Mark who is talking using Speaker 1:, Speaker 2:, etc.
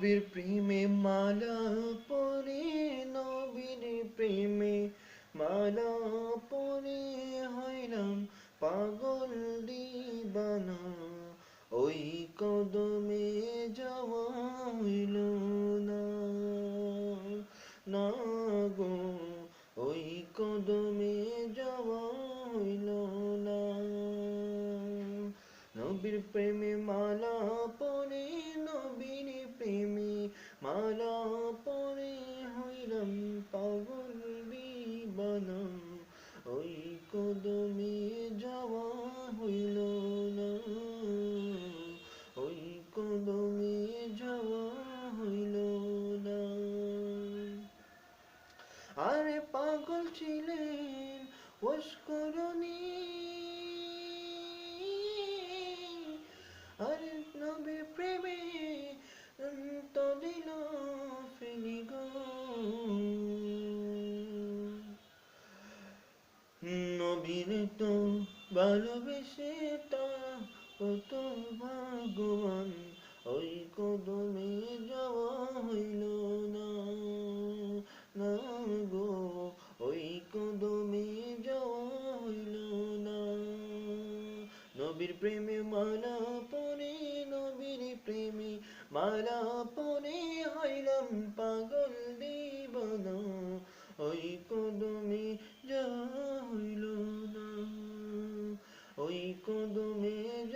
Speaker 1: নবীর প্রেমে মালা পরে, নবীর প্রেমে মালা পরে হইলাম পাগল দিবানা। ওই কদমে যাওয়া হইল না না গো, ওই কদমে যাওয়া হইল না। নবীর প্রেমে মালা পরে নবীর ওই কদমে যাওয়া হইল না। ওই কদমে যাওয়া হইল না। আরে পাগল ছিলেন, ওস্করণী আরে নবীর তো ভালোবেসে তারা কত ভাগ্যবান। ওই কদমে যাওয়া হইল না না গো। ওই কদমে যাওয়া হইল না। নবীর প্রেমে মালা পরে, নবীর প্রেমে মালা পরে হইলাম পাগল। e quando me